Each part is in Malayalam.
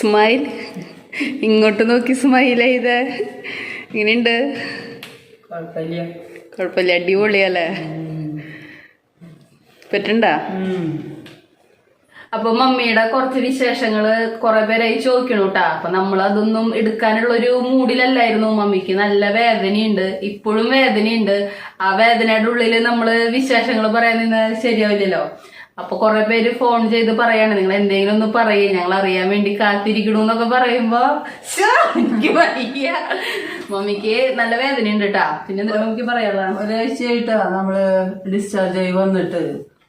സ്മൈൽ ഇങ്ങോട്ട് നോക്കി സ്മൈൽ ചെയ്ത്. ഇങ്ങനെയുണ്ട്. കുഴപ്പമില്ല. അടിപൊളിയല്ലേ? പറ്റണ്ട അപ്പൊ മമ്മിയുടെ കുറച്ച് വിശേഷങ്ങൾ കുറെ പേരായി ചോദിക്കണു കേട്ടാ അപ്പൊ നമ്മൾ അതൊന്നും എടുക്കാനുള്ള ഒരു മൂഡിലല്ലായിരുന്നു മമ്മിക്ക്. നല്ല വേദനയുണ്ട്. ഇപ്പോഴും വേദനയുണ്ട്. ആ വേദനയുടെ ഉള്ളിൽ നമ്മൾ വിശേഷങ്ങൾ പറയാൻ നിന്ന് ശരിയാവില്ലല്ലോ. അപ്പൊ കുറെ പേര് ഫോൺ ചെയ്ത് പറയാണ് നിങ്ങൾ എന്തെങ്കിലും ഒന്ന് പറയേ ഞങ്ങൾ അറിയാൻ വേണ്ടി കാത്തിരിക്കണു എന്നൊക്കെ പറയുമ്പോ എനിക്ക് വയ്യ. മമ്മിക്ക് നല്ല വേദന ഉണ്ട് കേട്ടാ പിന്നെ മമ്മിക്ക് പറയാനുള്ള ഒരാഴ്ചയായിട്ടാ നമ്മൾ ഡിസ്ചാർജ് ആയി വന്നിട്ട്.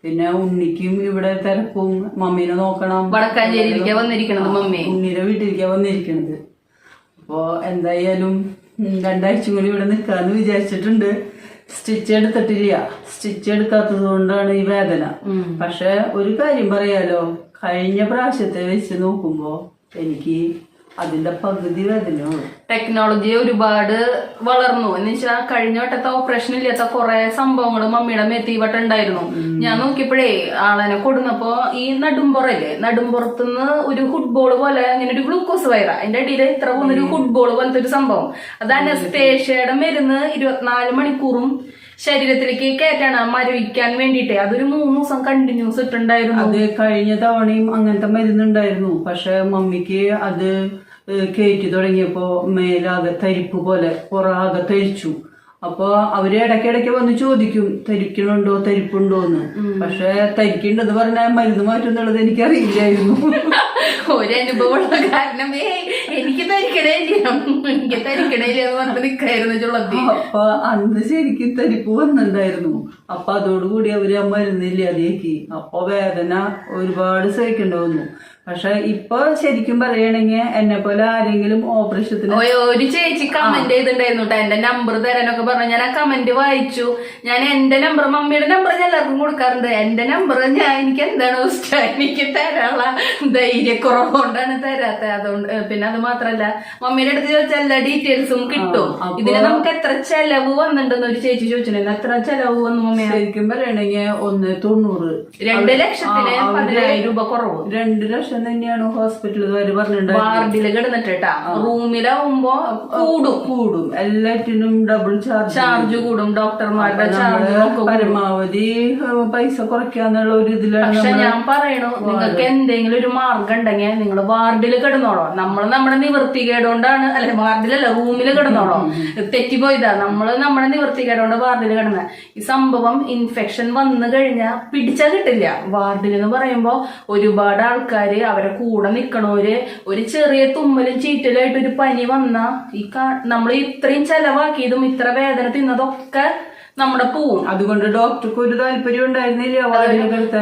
പിന്നെ ഉണ്ണിക്കും ഇവിടെ തിരക്കും. മമ്മീനെ നോക്കണം. വടക്കാഞ്ചേരിയിലേക്കാ വന്നിരിക്കണത് മമ്മി? ഉണ്ണിയുടെ വീട്ടിലേക്കാ വന്നിരിക്കണത്. അപ്പോ എന്തായാലും രണ്ടാഴ്ച കൂടി ഇവിടെ നിൽക്കാന്ന് വിചാരിച്ചിട്ടുണ്ട്. സ്റ്റിച്ച് എടുത്തിട്ടില്ല. സ്റ്റിച്ച് എടുക്കാത്തത് കൊണ്ടാണ് ഈ വേദന. പക്ഷെ ഒരു കാര്യം പറയാലോ. കഴിഞ്ഞ പ്രാവശ്യത്തെ വെച്ച് നോക്കുമ്പോ എനിക്ക് അതിന്റെ പകുതി വേദനയുള്ളൂ ടെക്നോളജി ഒരുപാട് വളർന്നു. എന്ന് വെച്ചാൽ കഴിഞ്ഞ വട്ടത്തെ ഓപ്പറേഷൻ ഇല്ലാത്ത കുറെ സംഭവങ്ങൾ മമ്മിയുടെ മെത്തി വട്ടുണ്ടായിരുന്നു വട്ടം ഉണ്ടായിരുന്നു. ഞാൻ നോക്കിയപ്പോഴേ ആളനെ കൊടുന്നപ്പോ ഈ നടുമ്പുറല്ലേ നടുമ്പുറത്തുനിന്ന് ഒരു ഫുട്ബോൾ പോലെ ഇങ്ങനെ ഒരു ഗ്ലൂക്കോസ് വയറ അതിന്റെ അടിയിൽ ഇത്ര പോകുന്ന ഒരു ഫുട്ബോൾ പോലത്തെ ഒരു സംഭവം. അത് അനസ്തേഷ്യയുടെ മരുന്ന് ഇരുപത്തിനാല് മണിക്കൂറും ശരീരത്തിലേക്ക് കയറ്റാണ് മരവിക്കാൻ വേണ്ടിയിട്ട്. അതൊരു മൂന്ന് ദിവസം കണ്ടിന്യൂസ് ഇട്ടുണ്ടായിരുന്നു. അത് കഴിഞ്ഞ തവണയും അങ്ങനത്തെ മരുന്നുണ്ടായിരുന്നു. പക്ഷെ മമ്മിക്ക് അത് കയറ്റി തുടങ്ങിയപ്പോ മേലാകെ തരിപ്പ് പോലെ പുറകെ തരിച്ചു. അപ്പൊ അവർ ഇടയ്ക്കിടയ്ക്ക് വന്ന് ചോദിക്കും തരിക്കണുണ്ടോ തരിപ്പുണ്ടോ എന്ന്. പക്ഷെ തരിക്കുണ്ടെന്ന് പറഞ്ഞാൽ മരുന്ന് മാറ്റുന്നുള്ളത് എനിക്കറിയില്ലായിരുന്നു. ഒരു അനുഭവമുള്ള കാരണമേ എനിക്ക് തരിക്കണേ ഇല്ല. എനിക്ക് തരിക്കണേ ഇല്ല എന്ന് പറഞ്ഞിട്ട് നിക്കായിരുന്നു ചുള്ളത്തി. അപ്പൊ അന്ന് ശരിക്കും തരിപ്പ് വന്നിട്ടുണ്ടായിരുന്നു. അപ്പൊ അതോടുകൂടി അവർ ആ മരുന്നില്ലാതെയാക്കി അപ്പൊ വേദന ഒരുപാട് സഹിക്കേണ്ടി വന്നു പക്ഷെ ഇപ്പൊ ശരിക്കും പറയണെങ്കിൽ എന്നെ പോലെ ആരെങ്കിലും ഓപ്പറേഷത്തിന് ഒരു ചേച്ചി കമന്റ് ചെയ്തിട്ടുണ്ടായിരുന്നു കേട്ടോ എന്റെ നമ്പർ തരാനൊക്കെ പറഞ്ഞു. ഞാൻ ആ കമന്റ് വായിച്ചു. ഞാൻ എന്റെ നമ്പർ മമ്മിയുടെ നമ്പർ ഞാൻ എല്ലാവർക്കും കൊടുക്കാറുണ്ട്. എന്റെ നമ്പർ ഞാൻ എനിക്ക് എന്താണ് എനിക്ക് തരാനുള്ള ധൈര്യക്കുറവുകൊണ്ടാണ് തരാത്തത്. അതുകൊണ്ട് പിന്നെ അത് മാത്രല്ല മമ്മിയുടെ അടുത്ത് ചോദിച്ചാൽ എല്ലാ ഡീറ്റെയിൽസും കിട്ടും. ഇതിന് നമുക്ക് എത്ര ചെലവ് വന്നിട്ടുണ്ടെന്ന് ഒരു ചേച്ചി ചോദിച്ചിട്ടുണ്ടായിരുന്നു. എത്ര ചെലവ് വന്നു മമ്മി? ശരിക്കും പറയണെങ്കിൽ ഒന്ന് തൊണ്ണൂറ്. രണ്ട് ലക്ഷത്തിന് പതിനായിരം രൂപ കുറവ്. രണ്ട് ലക്ഷം തന്നെയാണ് ഹോസ്പിറ്റലുകാര് പറഞ്ഞിട്ടുണ്ടായിരുന്നത് വാർഡിൽ കിടന്നിട്ടാ റൂമിലാവുമ്പോ കൂടും. കൂടും. എല്ലാറ്റിനും ഡബിൾ ചാർജ് ചാർജ് കൂടും ഡോക്ടർമാരുടെ ചാർജ് പരമാവധി പൈസ കുറയ്ക്കാന്നുള്ള ഒരു ഇതിലാണ് പക്ഷെ ഞാൻ പറയണു നിങ്ങൾക്ക് എന്തെങ്കിലും ഒരു മാർഗം ഉണ്ടെങ്കിൽ നിങ്ങൾ വാർഡിൽ കിടന്നോളോ. നമ്മൾ നമ്മുടെ നിവൃത്തികേടുകൊണ്ടാണ് അല്ലെ വാർഡിലല്ല റൂമിൽ കിടന്നോളോ. തെറ്റിപ്പോയതാ. നമ്മൾ നമ്മുടെ നിവർത്തികേടുകൊണ്ട് വാർഡിൽ കിടന്ന. ഈ സംഭവം ഇൻഫെക്ഷൻ വന്നു കഴിഞ്ഞാൽ പിടിച്ചാൽ കിട്ടില്ല. വാർഡിൽ എന്ന് പറയുമ്പോൾ ഒരുപാട് ആൾക്കാര് അവരെ കൂടെ നിക്കണോര് ഒരു ചെറിയ തുമ്മലും ചീറ്റലായിട്ട് ഒരു പനി വന്ന ഈ നമ്മൾ ഇത്രയും ചെലവാക്കിയതും ഇത്ര വേദന തിന്നതൊക്കെ നമ്മുടെ പോവും. അതുകൊണ്ട് ഡോക്ടർക്ക് ഒരു താല്പര്യം ഉണ്ടായിരുന്നില്ല.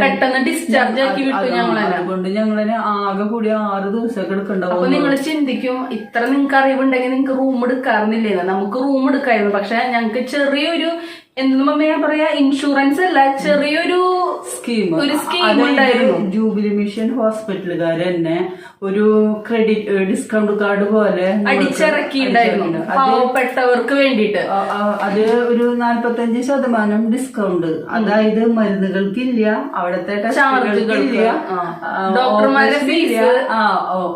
പെട്ടെന്ന് ഡിസ്ചാർജ് ആക്കി വിട്ടു ഞങ്ങളെ. അതുകൊണ്ട് ഞങ്ങളെ ആകെ കൂടി ആറ് ദിവസമൊക്കെ എടുക്കണ്ടാവും അപ്പൊ നിങ്ങൾ ചിന്തിക്കും ഇത്ര നിങ്ങൾക്ക് അറിവുണ്ടെങ്കിൽ നിങ്ങൾക്ക് റൂം എടുക്കാറുന്നില്ലേ നമുക്ക് റൂം എടുക്കായിരുന്നു. പക്ഷെ ഞങ്ങൾക്ക് ചെറിയൊരു എന്തെന്ന് പറയാ ഇൻഷുറൻസ് അല്ല ചെറിയൊരു സ്കീം ഒരു സ്കീം ഉണ്ടായിരുന്നു. ജൂബിലി മിഷൻ ഹോസ്പിറ്റലുകാർ തന്നെ ഒരു ക്രെഡിറ്റ് ഡിസ്കൗണ്ട് കാർഡ് പോലെ അടിച്ചിറക്കിയിട്ടുണ്ടായിരുന്നു. പാവപ്പെട്ടവർക്ക് വേണ്ടിയിട്ട്. ആ, അത് ഒരു നാല്പത്തഞ്ച് ശതമാനം ഡിസ്കൗണ്ട് അതായത് മരുന്നുകൾക്കില്ല അവിടത്തെ ടെസ്റ്റുകൾക്കില്ല ഡോക്ടർമാരുടെ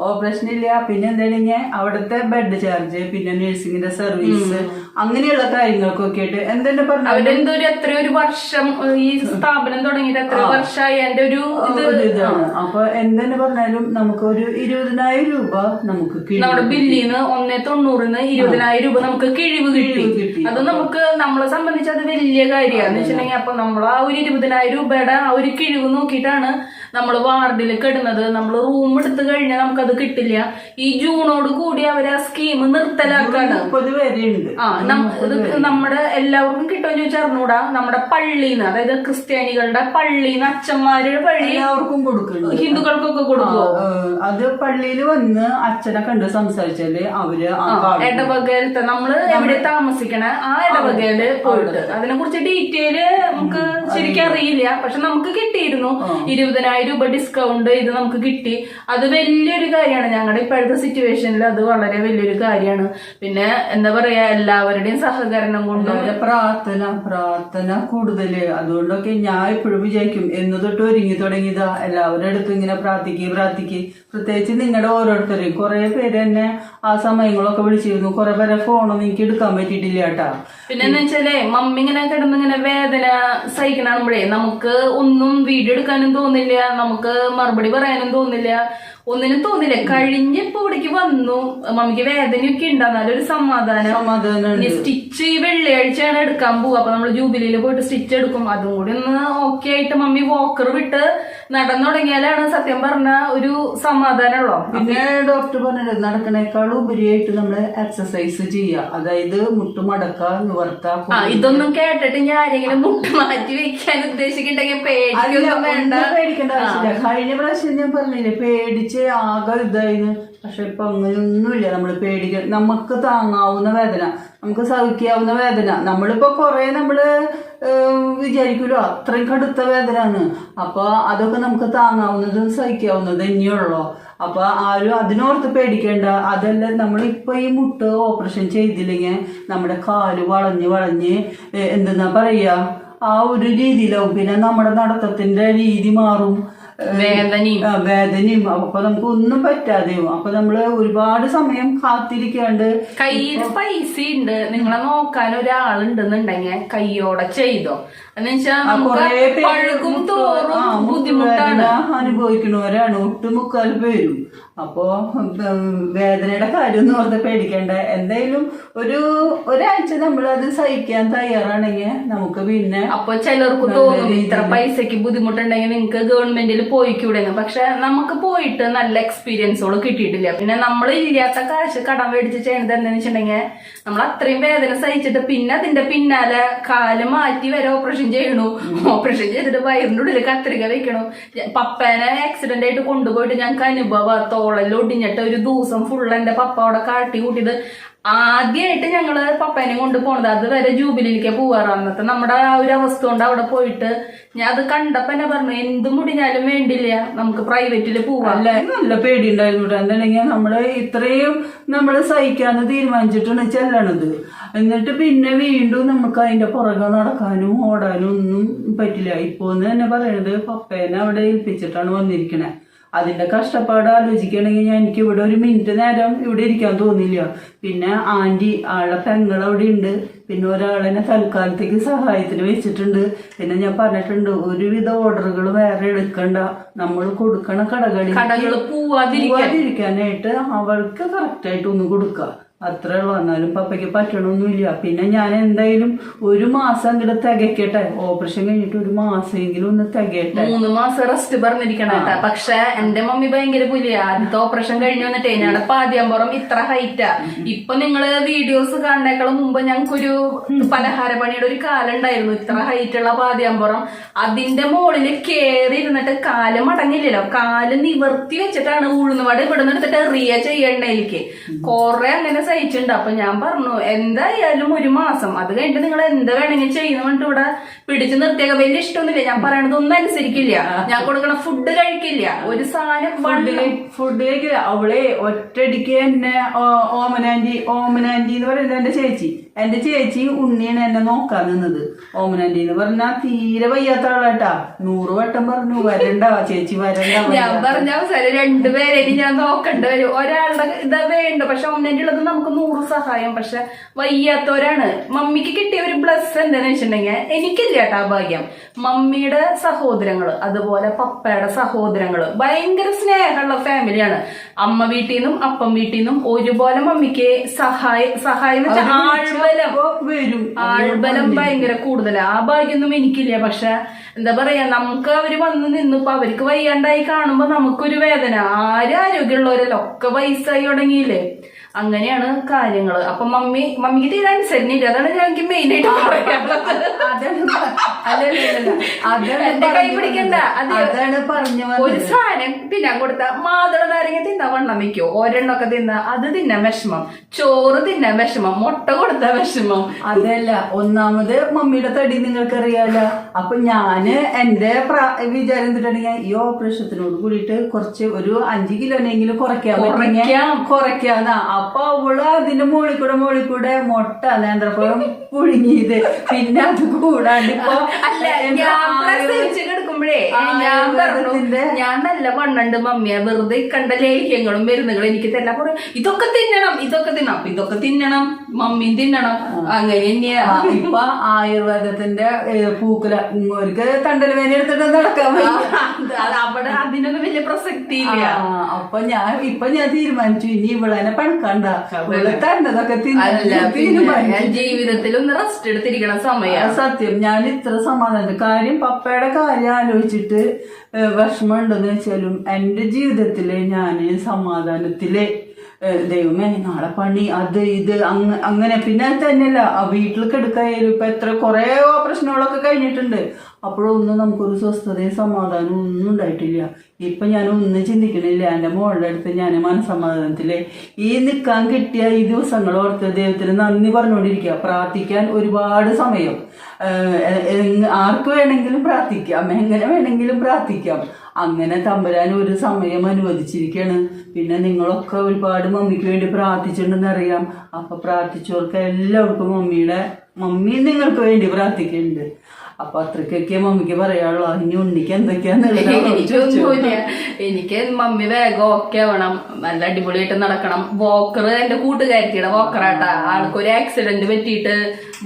ഓപ്പറേഷൻ ഇല്ല. പിന്നെ എന്താണെങ്കിൽ അവിടത്തെ ബെഡ് ചാർജ് പിന്നെ നഴ്സിംഗിന്റെ സർവീസ് അങ്ങനെയുള്ള കാര്യങ്ങൾക്കൊക്കെ ആയിട്ട് എന്തെന്നെ പറഞ്ഞു അവരെന്തോ എത്രയോ ഒരു വർഷം ഈ സ്ഥാപനം തുടങ്ങിയിട്ട് എത്രയോ വർഷമായി എന്റെ ഒരു ഇത്. ഒരു ഇതാണ്. അപ്പൊ എന്തെന്നെ പറഞ്ഞാലും നമുക്ക് ഒരു ഇരുപതിനായിരം രൂപ നമുക്ക് നമ്മുടെ ബില്ലിന്ന് ഒന്നേ തൊണ്ണൂറിന്ന് ഇരുപതിനായിരം രൂപ നമുക്ക് കിഴിവ് കിട്ടി. കിട്ടി. അത് നമുക്ക് നമ്മളെ സംബന്ധിച്ച് അത് വലിയ കാര്യമാണ് വെച്ചിട്ടുണ്ടെങ്കിൽ അപ്പൊ നമ്മൾ ആ ഒരു ഇരുപതിനായിരം രൂപയുടെ ആ ഒരു കിഴിവ് നോക്കിയിട്ടാണ് നമ്മൾ വാർഡിൽ കിടുന്നത് നമ്മൾ റൂം എടുത്ത് കഴിഞ്ഞാൽ നമുക്കത് കിട്ടില്ല. ഈ ജൂണോട് കൂടി അവർ ആ സ്കീം നിർത്തലാക്കാണ്. ആ നമ്മുടെ എല്ലാവർക്കും കിട്ടുമെന്ന് ചോദിച്ചാൽ അറിഞ്ഞൂടാ. നമ്മുടെ പള്ളിന്ന് അതായത് ക്രിസ്ത്യാനികളുടെ പള്ളിന്ന് അച്ഛന്മാരുടെ പള്ളി എല്ലാവർക്കും കൊടുക്കുന്നു ഹിന്ദുക്കൾക്കൊക്കെ കൊടുക്കുമോ അത് പള്ളിയിൽ വന്ന് അച്ഛനെ കണ്ട് സംസാരിച്ചാൽ അവർ ഇടവകയിലത്തെ നമ്മൾ എവിടെ താമസിക്കണ? ആ ഇടവകയിൽ പോയിട്ട്. അതിനെ കുറിച്ച് ഡീറ്റെയിൽ നമുക്ക് ശരിക്കും അറിയില്ല. പക്ഷെ നമുക്ക് കിട്ടിയിരുന്നു. ഇരുപതിനായിരം പതിനായിരം രൂപ ഡിസ്കൗണ്ട് ഇത് നമുക്ക് കിട്ടി. അത് വലിയൊരു കാര്യമാണ്. ഞങ്ങളുടെ ഇപ്പോഴത്തെ സിറ്റുവേഷനിൽ അത് വളരെ വലിയൊരു കാര്യമാണ്. പിന്നെ എന്താ പറയാ എല്ലാവരുടെയും സഹകരണം കൊണ്ട് പ്രാർത്ഥന പ്രാർത്ഥന കൂടുതൽ. അതുകൊണ്ടൊക്കെ ഞാൻ ഇപ്പോഴും വിചാരിക്കും എന്ന് തൊട്ട് ഒരുങ്ങി തുടങ്ങിയതാ. എല്ലാവരുടെ അടുത്തും ഇങ്ങനെ പ്രാർത്ഥിക്കുക പ്രാർത്ഥിക്കുക പ്രത്യേകിച്ച് നിങ്ങളുടെ ഓരോരുത്തരെയും കുറെ പേര് തന്നെ ആ സമയങ്ങളൊക്കെ വിളിച്ചിരുന്നു. കുറെ പേരെ ഫോണൊന്നും എനിക്ക് എടുക്കാൻ പറ്റിയിട്ടില്ല കേട്ടാ. പിന്നെ എന്ന് വെച്ചാലേ മമ്മി ഇങ്ങനെ കിടന്ന് ഇങ്ങനെ വേദന സഹിക്കണാകുമ്പോഴേ നമുക്ക് ഒന്നും വീഡിയോ എടുക്കാനും തോന്നില്ല. നമുക്ക് മറുപടി പറയാനും തോന്നില്ല. ഒന്നിനും തോന്നില്ല കഴിഞ്ഞപ്പോ ഇവിടേക്ക് വന്നു. മമ്മിക്ക് വേദനയൊക്കെ ഉണ്ടാകും ഒരു സമാധാനം. സ്റ്റിച്ച് ഈ വെള്ളിയാഴ്ചയാണ് എടുക്കാൻ പോവുക. അപ്പൊ നമ്മൾ ജൂബിലിയിൽ പോയിട്ട് സ്റ്റിച്ച് എടുക്കും. അതും കൂടി ഒന്ന് ഓക്കെ ആയിട്ട് മമ്മി വോക്കർ വിട്ട് നടന്നു തുടങ്ങിയാലാണ് സത്യം പറഞ്ഞ ഒരു സമാധാനമുള്ളൂ. പിന്നെ ഡോക്ടർ പറഞ്ഞത് നടക്കണേക്കാൾ ഉപരിയായിട്ട് നമ്മൾ എക്സസൈസ് ചെയ്യുക. അതായത് മുട്ടുമടക്ക നിവർത്ത ഇതൊന്നും കേട്ടിട്ട് ഞാൻ ആരെങ്കിലും മുട്ട് മാറ്റി വെക്കാൻ ഉദ്ദേശിക്കണ്ടെങ്കിൽ പേടിക്കൊന്നും വേണ്ട. പേടിക്കേണ്ട ആവശ്യമില്ല. കഴിഞ്ഞ പ്രാവശ്യം ഞാൻ പറഞ്ഞില്ലേ പേടിച്ച് ആകെ ഇതായിരുന്നു പക്ഷെ ഇപ്പൊ അങ്ങനെയൊന്നുമില്ല. നമ്മൾ പേടിക്ക നമുക്ക് താങ്ങാവുന്ന വേദന നമുക്ക് സഹിക്കാവുന്ന വേദന. നമ്മളിപ്പോ കുറെ നമ്മൾ വിചാരിക്കുമല്ലോ അത്രയും കടുത്ത വേദനയാണ്. അപ്പൊ അതൊക്കെ നമുക്ക് താങ്ങാവുന്നതും സഹിക്കാവുന്നതും തന്നെയുള്ളൂ അപ്പൊ ആരും അതിനോർത്ത് പേടിക്കേണ്ട അതല്ല. നമ്മളിപ്പോ ഈ മുട്ട് ഓപ്പറേഷൻ ചെയ്തില്ലെങ്കിൽ നമ്മുടെ കാൽ വളഞ്ഞ് വളഞ്ഞ് എന്തെന്നാ പറയാ? ആ ഒരു രീതിയിലാവും. പിന്നെ നമ്മുടെ നടത്തത്തിന്റെ രീതി മാറും. വേദനയും. വേദനയും. അപ്പൊ നമുക്ക് ഒന്നും പറ്റാതെയും അപ്പൊ നമ്മൾ ഒരുപാട് സമയം കാത്തിരിക്കാണ്ട് കയ്യിൽ പൈസ ഉണ്ട് നിങ്ങളെ നോക്കാൻ ഒരാളുണ്ടെന്നുണ്ടെങ്കിൽ കയ്യോടെ ചെയ്തോ. എന്നുവെച്ചാൽ തോറും ആ, അനുഭവിക്കുന്നവരാണ് ഒട്ടുമുക്കാൽ പേരും. അപ്പോ വേദനയുടെ കാര്യം ഒന്നും ഓർത്ത് പേടിക്കേണ്ട. എന്തായാലും ഒരു ഒരാഴ്ച നമ്മൾ അത് സഹിക്കാൻ തയ്യാറാണെങ്കിൽ നമുക്ക് പിന്നെ അപ്പൊ ചിലർക്ക് തോന്നും ഇത്ര പൈസക്ക് ബുദ്ധിമുട്ടുണ്ടെങ്കിൽ നിങ്ങൾക്ക് ഗവൺമെന്റിൽ പോയിക്കൂടെന്ന്. പക്ഷെ നമുക്ക് പോയിട്ട് നല്ല എക്സ്പീരിയൻസുകൾ കിട്ടിയിട്ടില്ല. പിന്നെ നമ്മൾ ഇല്ലാത്ത കാശ് കടം മേടിച്ച് ചെയ്യുന്നത് എന്താണെന്ന് വെച്ചിട്ടുണ്ടെങ്കിൽ നമ്മൾ അത്രയും വേദന സഹിച്ചിട്ട് പിന്നെ അതിന്റെ പിന്നാലെ കാൽ മാറ്റി വരെ ഓപ്പറേഷൻ ചെയ്യണു. ഓപ്പറേഷൻ ചെയ്തിട്ട് വയറിന്റെ ഉള്ളിൽ കത്രിക വെക്കണു. പപ്പേനെ ആക്സിഡന്റ് ആയിട്ട് കൊണ്ടുപോയിട്ട് ഞങ്ങൾക്ക് അനുഭവം തോളെല്ലാം ഒടിഞ്ഞിട്ട് ഒരു ദിവസം ഫുൾ എന്റെ പപ്പ അവിടെ കാട്ടി കൂട്ടിയത്. ആദ്യമായിട്ട് ഞങ്ങൾ പപ്പേനെ കൊണ്ട് പോണത് അതുവരെ ജൂബിലിയിലേക്ക് പോവാറ്. അന്നത്തെ നമ്മുടെ ആ ഒരു അവസ്ഥ കൊണ്ട് അവിടെ പോയിട്ട് ഞാൻ അത് കണ്ടപ്പോ എന്നെ പറഞ്ഞു എന്ത് മുടിഞ്ഞാലും വേണ്ടില്ല നമുക്ക് പ്രൈവറ്റിൽ പോവാം. നല്ല പേടി ഉണ്ടായിരുന്നു എന്താണെങ്കിൽ നമ്മൾ ഇത്രയും നമ്മൾ സഹിക്കാന്ന് തീരുമാനിച്ചിട്ടാണ് ചെല്ലണത്. എന്നിട്ട് പിന്നെ വീണ്ടും നമുക്ക് അതിന്റെ പുറകെ നടക്കാനും ഓടാനും ഒന്നും പറ്റില്ല. ഇപ്പൊന്ന് തന്നെ പറയണത് പപ്പേനെ അവിടെ ഏൽപ്പിച്ചിട്ടാണ് വന്നിരിക്കണേ. അതിന്റെ കഷ്ടപ്പാട് ആലോചിക്കുകയാണെങ്കിൽ ഞാൻ എനിക്ക് ഇവിടെ ഒരു മിനിറ്റ് നേരം ഇവിടെ ഇരിക്കാൻ തോന്നില്ല. പിന്നെ ആന്റി ആളുടെ പെങ്ങൾ അവിടെ ഉണ്ട്. പിന്നെ ഒരാളെന്നെ തൽക്കാലത്തേക്ക് സഹായത്തിന് വെച്ചിട്ടുണ്ട്. പിന്നെ ഞാൻ പറഞ്ഞിട്ടുണ്ട് ഒരുവിധ ഓർഡറുകൾ വേറെ എടുക്കണ്ട. നമ്മൾ കൊടുക്കണ കടകളിൽ കടകൾ പോവാതിരിക്കാൻ. പോവാതിരിക്കാനായിട്ട് അവൾക്ക് കറക്റ്റായിട്ട് ഒന്ന് കൊടുക്കുക. അത്രേ ഉള്ളൂ. എന്നാലും പപ്പയ്ക്ക് പറ്റണമൊന്നുമില്ല പിന്നെ ഞാൻ എന്തായാലും ഒരു മാസം അങ്ങോട്ട് തികയ്ക്കട്ടെ. ഓപ്പറേഷൻ കഴിഞ്ഞിട്ട് ഒരു മാസമെങ്കിലും ഒന്ന് തികയട്ടെ. മൂന്ന് മാസം റെസ്റ്റ് പറഞ്ഞിരിക്കണം കേട്ടാ. പക്ഷെ എന്റെ മമ്മി ഭയങ്കര പുലിയ. ആദ്യത്തെ ഓപ്പറേഷൻ കഴിഞ്ഞു വന്നിട്ടേ ഞങ്ങളുടെ പാതിയാമ്പുറം ഇത്ര ഹൈറ്റാ ഇപ്പൊ നിങ്ങൾ വീഡിയോസ് കാണുന്നേക്കാളും മുമ്പ് ഞങ്ങൾക്കൊരു പലഹാര പണിയുടെ ഒരു കാലം ഉണ്ടായിരുന്നു ഇത്ര ഹൈറ്റ് ഉള്ള പാതിയാമ്പുറം. അതിന്റെ മുകളിൽ കയറി ഇരുന്നിട്ട് കാൽ മടങ്ങില്ലല്ലോ കാൽ നിവർത്തി വെച്ചിട്ടാണ് ഉഴുന്നുവട ഇവിടെ നിന്ന് എടുത്തിട്ട് എറിയ ചെയ്യണ്ടേക്ക് കൊറേ അങ്ങനെ സഹിച്ചിട്ടുണ്ട്. അപ്പൊ ഞാൻ പറഞ്ഞു എന്തായാലും ഒരു മാസം. അത് കഴിഞ്ഞിട്ട് നിങ്ങൾ എന്താ വേണമെങ്കിലും ചെയ്യുന്ന പറഞ്ഞിട്ട് ഇവിടെ പിടിച്ചു നിർത്തിയൊക്കെ. വലിയ ഇഷ്ടമൊന്നുമില്ല. ഞാൻ പറയണത് ഒന്നും അനുസരിക്കില്ല. ഞാൻ കൊടുക്കണ ഫുഡ് കഴിക്കില്ല. ഒരു സാധനം ഫുഡ് കഴിക്കില്ല. അവളെ ഒറ്റടിക്ക് എന്നെ ഓമനാന്റി ഓമനാന്റി എന്ന് പറയുന്നത് എന്റെ ചേച്ചി. എന്റെ ചേച്ചി ഉണ്ണിയാണ് എന്നെ നോക്കാൻ നിന്നത്. ഓമനാന്റി എന്ന് പറഞ്ഞാൽ തീരെ വയ്യാത്ത ആളാട്ടാ നൂറ് വട്ടം പറഞ്ഞു വരണ്ട. ചേച്ചി വരണ്ട ഞാൻ പറഞ്ഞ അവസരം രണ്ടുപേരെ ഞാൻ നോക്കണ്ട വരും. ഒരാളുടെ ഇതാ വേണ്ട. പക്ഷെ ഓമനാന്റി ഉള്ളത് നമുക്ക് നൂറ് സഹായം പക്ഷെ വയ്യാത്തവരാണ്. മമ്മിക്ക് കിട്ടിയ ഒരു ബ്ലസ് എന്താന്ന് വെച്ചിട്ടുണ്ടെങ്കിൽ എനിക്കില്ല കേട്ടോ ഭാഗ്യം. മമ്മിയുടെ സഹോദരങ്ങൾ അതുപോലെ പപ്പയുടെ സഹോദരങ്ങൾ ഭയങ്കര സ്നേഹമുള്ള ഫാമിലിയാണ് അമ്മ വീട്ടിൽ നിന്നും അപ്പം വീട്ടിൽ നിന്നും ഒരുപോലെ മമ്മിക്ക് സഹായ സഹായം ആൾബലം. വരും. ആൾബലം ഭയങ്കര കൂടുതലാണ് ആ ഭാഗ്യമൊന്നും എനിക്കില്ല പക്ഷെ എന്താ പറയാ നമുക്ക് അവർ വന്ന് നിന്നിപ്പോ അവർക്ക് വയ്യാണ്ടായി കാണുമ്പോ നമുക്കൊരു വേദന. ആരും ആരോഗ്യമുള്ളവരല്ല ഒക്കെ വയസ്സായി തുടങ്ങിയില്ലേ? അങ്ങനെയാണ് കാര്യങ്ങൾ അപ്പൊ മമ്മി മമ്മിക്ക് തീരെ സെന്നില്ല അതാണ് ഞങ്ങൾക്ക് മെയിൻ ആയിട്ട് അതാണ് കൈ പിടിക്കണ്ട. അതാണ് പറഞ്ഞു ഒരു സാധനം തിന്നാൻ കൊടുത്ത മാതള നാരങ്ങ തിന്നാൻ വണ്ണം വെക്കോ. ഒരെണ്ണൊക്കെ തിന്ന അത് തിന്നാൻ വിഷമം. ചോറ് തിന്നാൻ വിഷമം. മുട്ട കൊടുത്ത വിഷമം. അതല്ല ഒന്നാമത് മമ്മിയുടെ തടി നിങ്ങൾക്കറിയാലോ. അപ്പൊ ഞാൻ എന്റെ വിചാരം എന്തിട്ടുണ്ടെങ്കിൽ ഈ ഓപ്പറേഷത്തിനോട് കൂടിയിട്ട് കുറച്ച് ഒരു അഞ്ചു കിലോനെങ്കിലും കുറയ്ക്കാം. കുറയ്ക്കാം കുറയ്ക്കാം. അപ്പൊ അവൾ അതിന്റെ മുകളിൽ കൂടെ മുകളിൽ കൂടെ മുട്ട നേന്ത്രപ്പഴം പുഴുങ്ങിയത്. പിന്നെ അത് കൂടാണ്ട് ഇപ്പൊ അല്ല എന്താ ഞാൻ പറഞ്ഞു ഞാൻ നല്ല വണ്ണണ്ട് മമ്മിയെ വെറുതെ കണ്ട ലേഹ്യങ്ങളും മരുന്നുകളും എനിക്ക് തരാൻ പറയും ഇതൊക്കെ തിന്നണം ഇതൊക്കെ തിന്നണം ഇതൊക്കെ തിന്നണം. മമ്മിയും തിന്നണം അങ്ങനെ തന്നെയാ ഇപ്പൊ ആയുർവേദത്തിന്റെ പൂക്കുല ഒരു തണ്ടൽ വേന എടുത്തിട്ട് നടക്കാൻ അവിടെ അതിനൊന്നും വലിയ പ്രസക്തി ഇല്ല അപ്പൊ ഞാൻ ഇപ്പൊ ഞാൻ തീരുമാനിച്ചു ഇനി ഇവളെന്നെ പണക്കണ്ട ഇവൾ തണ്ടതൊക്കെ ഞാൻ ജീവിതത്തിൽ ഒന്ന് റെസ്റ്റ് എടുത്തിരിക്കണം സമയം. സത്യം. ഞാൻ ഇത്ര സമാധാനം കാര്യം പപ്പയുടെ കാര്യം ആലോചിച്ചിട്ട് വിഷമം ഉണ്ടെന്ന് വെച്ചാലും എന്റെ ജീവിതത്തിൽ ഞാൻ സമാധാനത്തിൽ ദൈവമേ നാളെ പണി അത് ഇത് അങ് അങ്ങനെ. പിന്നെ തന്നെയല്ല ആ വീട്ടിലേക്ക് കിടക്കായാലും ഇപ്പൊ എത്ര കുറേ ഓപ്പറേഷനുകളൊക്കെ കഴിഞ്ഞിട്ടുണ്ട്. അപ്പോഴൊന്നും നമുക്കൊരു സ്വസ്ഥതയും സമാധാനവും ഒന്നും ഉണ്ടായിട്ടില്ല. ഇപ്പൊ ഞാൻ ഒന്നും ചിന്തിക്കണില്ല. എന്റെ മോളുടെ അടുത്ത് ഞാൻ മനസമാധാനത്തിൽ ഈ നിൽക്കാൻ കിട്ടിയ ഈ ദിവസങ്ങൾ ഓർത്ത് ദൈവത്തിന് നന്ദി പറഞ്ഞുകൊണ്ടിരിക്കുക. പ്രാർത്ഥിക്കാൻ ഒരുപാട് സമയം. ആർക്ക് വേണമെങ്കിലും പ്രാർത്ഥിക്കാം. എങ്ങനെ വേണമെങ്കിലും പ്രാർത്ഥിക്കാം. അങ്ങനെ തമ്പുരാൻ ഒരു സമയം അനുവദിച്ചിരിക്കുകയാണ് പിന്നെ നിങ്ങളൊക്കെ ഒരുപാട് മമ്മിക്ക് വേണ്ടി പ്രാർത്ഥിച്ചിട്ടുണ്ടെന്ന് അറിയാം. അപ്പൊ പ്രാർത്ഥിച്ചവർക്ക് എല്ലാവർക്കും മമ്മിയുടെ മമ്മി നിങ്ങൾക്ക് വേണ്ടി പ്രാർത്ഥിക്കുന്നുണ്ട്. അപ്പൊ അത്രയ്ക്കൊക്കെ മമ്മിക്ക് പറയാനുള്ളൂ. ഇനി ഉണ്ണിക്ക് എന്തൊക്കെയാന്നുള്ളത് എനിക്ക് മമ്മി വേഗം ഓക്കെ ആവണം. നല്ല അടിപൊളിയായിട്ട് നടക്കണം. വോക്കർ എന്റെ കൂട്ടുകാരിയുടെ വോക്കറാട്ടാ ആൾക്കൊരു ആക്സിഡന്റ് പറ്റിയിട്ട്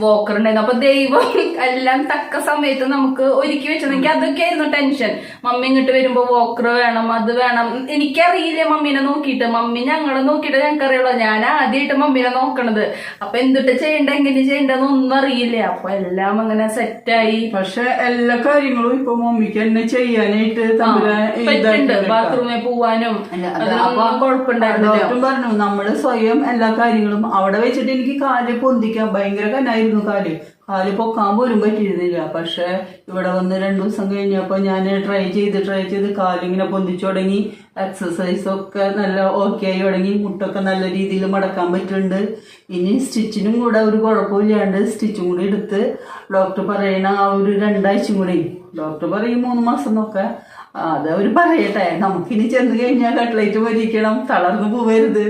വോക്കർ ഉണ്ടായിരുന്നു അപ്പൊ ദൈവം എല്ലാം തക്ക സമയത്ത് നമുക്ക് ഒരുക്കി വെച്ചത് എനിക്ക് അതൊക്കെയായിരുന്നു ടെൻഷൻ. മമ്മി ഇങ്ങോട്ട് വരുമ്പോ വോക്കർ വേണം അത് വേണം. എനിക്കറിയില്ല മമ്മീനെ നോക്കിയിട്ട്. മമ്മി ഞങ്ങളെ നോക്കിയിട്ട് ഞങ്ങൾക്ക് അറിയുള്ളൂ ഞാൻ ആദ്യമായിട്ട് മമ്മീനെ നോക്കണത്. അപ്പൊ എന്തിട്ട് ചെയ്യണ്ട എങ്ങനെ ചെയ്യണ്ടെന്ന് ഒന്നും അറിയില്ല. അപ്പൊ എല്ലാം അങ്ങനെ സെറ്റായി പക്ഷെ എല്ലാ കാര്യങ്ങളും ഇപ്പൊ മമ്മിക്ക് തന്നെ ചെയ്യാനായിട്ട്. ബാത്റൂമിൽ പോവാനും ഡോക്ടർ പറഞ്ഞു നമ്മൾ സ്വയം എല്ലാ കാര്യങ്ങളും അവിടെ വെച്ചിട്ട് എനിക്ക് കാൽ പൊന്തിക്കാൻ ഭയങ്കര കനായിരുന്നു കാൽ കാൽ പൊക്കാൻ പോലും പറ്റിയിരുന്നില്ല പക്ഷെ ഇവിടെ വന്ന് രണ്ടു ദിവസം കഴിഞ്ഞപ്പോൾ ഞാൻ ട്രൈ ചെയ്ത് ട്രൈ ചെയ്ത് കാലിങ്ങനെ പൊന്തിച്ചു തുടങ്ങി. എക്സസൈസ് ഒക്കെ നല്ല ഓക്കെ ആയി തുടങ്ങി. മുട്ടൊക്കെ നല്ല രീതിയിൽ മടക്കാൻ പറ്റുന്നുണ്ട്. ഇനി സ്റ്റിച്ചിനും കൂടെ ഒരു കുഴപ്പമില്ലാണ്ട് സ്റ്റിച്ചും കൂടി എടുത്ത് ഡോക്ടർ പറയണ ആ ഒരു രണ്ടാഴ്ചയും കൂടി. ഡോക്ടർ പറയും മൂന്ന് മാസം എന്നൊക്കെ. അത് അവർ പറയട്ടെ. നമുക്കിനി ചെന്ന് കഴിഞ്ഞാൽ കട്ട്ലൈറ്റ് പൊരിക്കണം തളർന്നു പോവരുത്.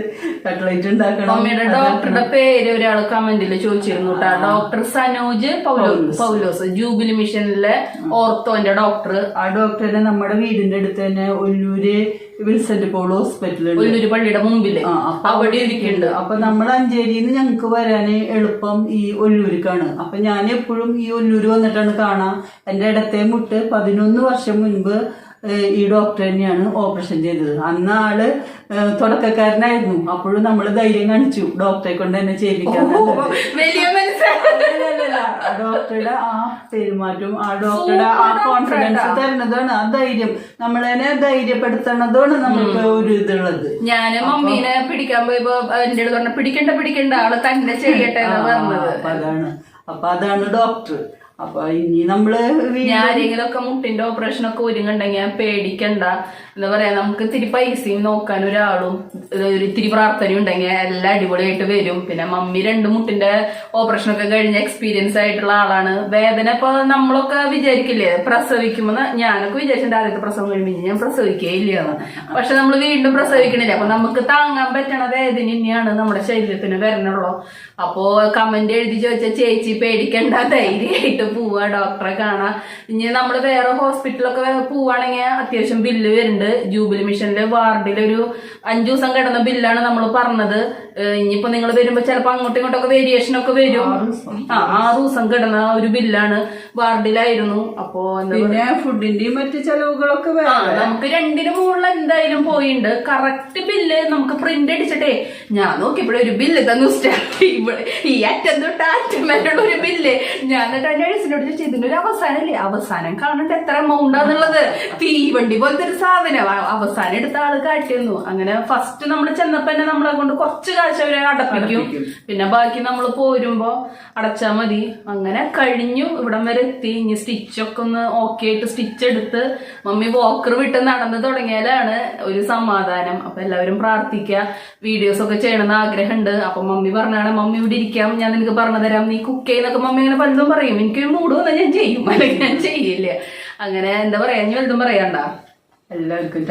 കട്ട്ലൈറ്റ് ഉണ്ടാക്കണം. അമ്മയുടെ ഡോക്ടറുടെ പേര് ഒരാൾ കമന്റിൽ ചോദിച്ചിരുന്നു കേട്ടോ ഡോക്ടർ സനോജ് പൗലോസ്. പൗലോസ്. ജൂബിലി മിഷനിലെ ഓർത്തോന്റെ ഡോക്ടർ. ആ ഡോക്ടറെ നമ്മുടെ വീടിന്റെ അടുത്ത് തന്നെ ഒല്ലൂര് വിൽസെന്റ് പോൾ ഹോസ്പിറ്റലുണ്ട് ഒരു പള്ളിയുടെ മുമ്പിൽ. അവിടെ ഇരിക്കുന്നുണ്ട്. അപ്പൊ നമ്മൾ അഞ്ചേരിന്ന് ഞങ്ങക്ക് വരാന് എളുപ്പം ഈ ഒല്ലൂരിക്കാണ് അപ്പൊ ഞാൻ എപ്പോഴും ഈ ഒല്ലൂര് വന്നിട്ടാണ് കാണാ. എന്റെ ഇടത്തെ മുട്ട് പതിനൊന്ന് വർഷം മുൻപ് ഈ ഡോക്ടർ തന്നെയാണ് ഓപ്പറേഷൻ ചെയ്തത്. അന്ന് ആൾ തുടക്കക്കാരനായിരുന്നു. അപ്പോഴും നമ്മൾ ധൈര്യം കാണിച്ചു. ഡോക്ടറെ കൊണ്ട് തന്നെ ചെയ്യിപ്പിക്കാൻ ഡോക്ടറുടെ ആ പെരുമാറ്റം ആ ഡോക്ടറുടെ ആ കോൺഫിഡൻസ് തരുന്നതാണ് ആ ധൈര്യം. നമ്മളെ ധൈര്യപ്പെടുത്തണതാണ് നമുക്ക് ഒരു ഇതുള്ളത്. ഞാൻ മമ്മീനെ പിടിക്കാൻ പോയപ്പോ എന്റെ അടുത്ത് പറഞ്ഞ പിടിക്കണ്ട പിടിക്കണ്ട ആൾ തന്നെ ചെയ്യട്ടെ അതാണ്. അപ്പൊ അതാണ് ഡോക്ടർ അപ്പൊ ഇനി നമ്മൾ ആരെങ്കിലും ഒക്കെ മുട്ടിന്റെ ഓപ്പറേഷൻ ഒക്കെ ഒരുങ്ങുണ്ടെങ്കിൽ പേടിക്കണ്ട. എന്താ പറയാ നമുക്ക് ഇത്തിരി പൈസയും നോക്കാൻ ഒരാളും ഇത്തിരി പ്രാർത്ഥനയും ഉണ്ടെങ്കിൽ എല്ലാം അടിപൊളിയായിട്ട് വരും. പിന്നെ മമ്മി രണ്ട് മുട്ടിന്റെ ഓപ്പറേഷൻ ഒക്കെ കഴിഞ്ഞ എക്സ്പീരിയൻസ് ആയിട്ടുള്ള ആളാണ്. വേദന ഇപ്പൊ നമ്മളൊക്കെ വിചാരിക്കില്ലേ പ്രസവിക്കുമ്പോ ന- ഞാനൊക്കെ വിചാരിച്ചിട്ട് ആദ്യത്തെ പ്രസവം ഇനി ഞാൻ പ്രസവിക്കുകയില്ല പക്ഷെ നമ്മൾ വീണ്ടും പ്രസവിക്കണില്ല. അപ്പൊ നമുക്ക് താങ്ങാൻ പറ്റണ വേദന തന്നെയാണ് നമ്മുടെ ശരീരത്തിന് വരണുള്ളൂ. അപ്പോ കമന്റ് എഴുതി ചോദിച്ച ചേച്ചി പേടിക്കണ്ട ധൈര്യമായിട്ട് പോവാ ഡോക്ടറെ കാണാം. ഇനി നമ്മൾ വേറെ ഹോസ്പിറ്റലൊക്കെ പോവുകയാണെങ്കിൽ അത്യാവശ്യം ബില്ല് വരുന്നുണ്ട്. ജൂബിലി മിഷനിലെ വാർഡിലൊരു ഒരു അഞ്ചു ദിവസം കിടന്ന ബില്ലാണ് നമ്മൾ പറഞ്ഞത്. ഇനിയിപ്പോൾ ഇനിയിപ്പോ നിങ്ങൾ വരുമ്പോ ചിലപ്പോ അങ്ങോട്ടും ഇങ്ങോട്ടൊക്കെ വേരിയേഷൻ ഒക്കെ വരും. ആ ആറ് ദിവസം കിടന്ന ഒരു ബില്ലാണ് വാർഡിലായിരുന്നു. അപ്പോ എന്താ പിന്നെ ഫുഡിന്റെയും മറ്റു ചെലവുകളൊക്കെ നമുക്ക് രണ്ടിന് മുകളിൽ എന്തായാലും പോയിണ്ട്. കറക്റ്റ് ബില്ല് നമുക്ക് പ്രിന്റ് അടിച്ചിട്ടേ. ഞാൻ നോക്കിയപ്പോഴേ ഒരു ബില്ല് തന്നു സ്റ്റാർട്ട് ഈ അറ്റം തൊട്ട് അറ്റം വരെയുള്ള ഒരു ബില്ല് ഞാൻ എന്നിട്ട് ചോദിച്ചു ഇതിന്റെ ഒരു അവസാനം അല്ലേ അവസാനം കാണട്ടെ എത്ര എമൗണ്ട് ആന്നുള്ളത് തീവണ്ടി പോലത്തെ ഒരു സാധനം. അവസാനം എടുത്ത ആൾ കാട്ടിയിരുന്നു അങ്ങനെ ഫസ്റ്റ് ഫസ്റ്റ് നമ്മൾ ചെന്നപ്പോ തന്നെ നമ്മളെ കൊണ്ട് കുറച്ച് കാശ് അവരെ അടപ്പിക്കും. പിന്നെ ബാക്കി നമ്മൾ പോരുമ്പോ അടച്ചാ മതി. അങ്ങനെ കഴിഞ്ഞു. ഇവിടം വരെ എത്തി. ഇനി സ്റ്റിച്ചൊക്കെ ഒന്ന് ഓക്കെ ആയിട്ട് സ്റ്റിച്ച് എടുത്ത് മമ്മി വോക്കർ വിട്ട് നടന്നു തുടങ്ങിയാലാണ് ഒരു സമാധാനം. അപ്പൊ എല്ലാവരും പ്രാർത്ഥിക്കുക. വീഡിയോസ് ഒക്കെ ചെയ്യണമെന്ന് ആഗ്രഹമുണ്ട്. അപ്പൊ മമ്മി പറഞ്ഞാണ് മമ്മി ഇവിടെ ഇരിക്കാം. ഞാൻ നിനക്ക് പറഞ്ഞു തരാം നീ കുക്ക് ചെയ്യുന്നൊക്കെ മമ്മി ഇങ്ങനെ പലതും പറയും. എനിക്ക് മൂട് വന്നാൽ ഞാൻ ചെയ്യും. അല്ലെങ്കിൽ ഞാൻ ചെയ്യില്ല. അങ്ങനെ എന്താ പറയാ? ഞാൻ വലുതും പറയണ്ട എല്ലാവർക്കും